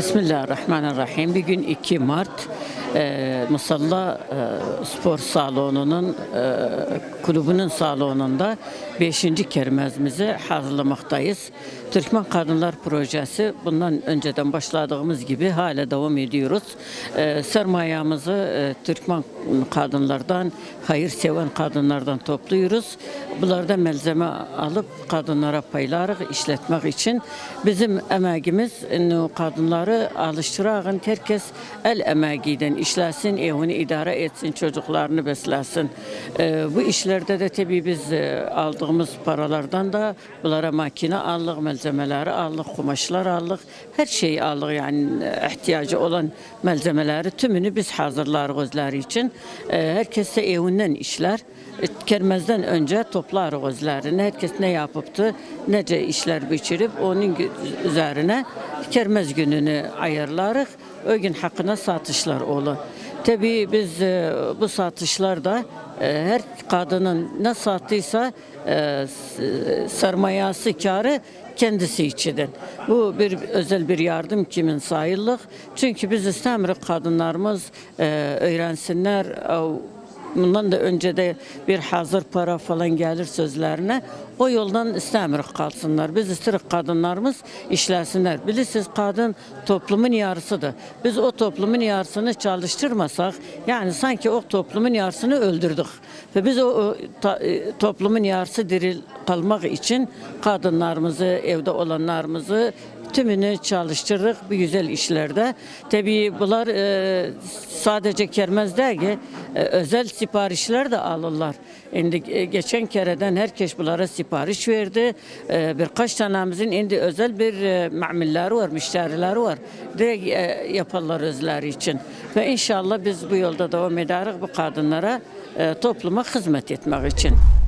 Bismillahirrahmanirrahim. Bir gün 2 Mart e, Musalla e, Spor Salonu'nun e, kulübünün salonunda 5. kermezimizi hazırlamaktayız. Türkmen Kadınlar Projesi bundan önceden başladığımız gibi hala devam ediyoruz. E, sermayemizi e, Türkmen kadınlardan, hayırseven kadınlardan topluyoruz. Bunlardan malzeme alıp kadınlara paylarıq işletmek için bizim emeğimiz e, kadınları alıştırağın herkes el emeğiyle işlesin, evini idare etsin, çocuklarını beslesin. E, bu işlerde de tabii biz aldığımız paralardan da bunlara makine aldık, malzemeleri aldık, kumaşlar aldık, her şeyi aldık yani e, ihtiyacı olan malzemeleri tümünü biz hazırlar özleri için. E, herkes de evinden işler. E, Kermezden önce toplar özlerini. Herkes ne yapıptı, nece işler biçirip onun üzerine kermez gününü ayarlarıq. O gün hakkında satışlar olur. Tabii biz e, bu satışlarda e, her kadının ne sattıysa e, s- sermayesi karı kendisi içidir. Bu bir özel bir yardım kimin sayılır. Çünkü biz istemirik kadınlarımız e, öğrensinler, bundan da önce de bir hazır para falan gelir sözlerine o yoldan istemirik kalsınlar. Biz isterik kadınlarımız işlesinler. Bilirsiniz kadın toplumun yarısıdır. Biz o toplumun yarısını çalıştırmasak yani sanki o toplumun yarısını öldürdük. Ve biz o, o ta- e, toplumun yarısı diril kalmak için kadınlarımızı, evde olanlarımızı tümünü çalıştırırıq bu güzel işlerde. Tabii bunlar e, sadece kermez değil, e, özel siparişler de alırlar. Şimdi e, geçen kereden herkes bunlara sipariş verdi. E, birkaç tanemizin indi özel bir e, mamulleri var, müşterileri var. Direkt e, yaparlar özleri için. Ve inşallah biz bu yolda devam ederiz bu kadınlara e, topluma hizmet etmek için.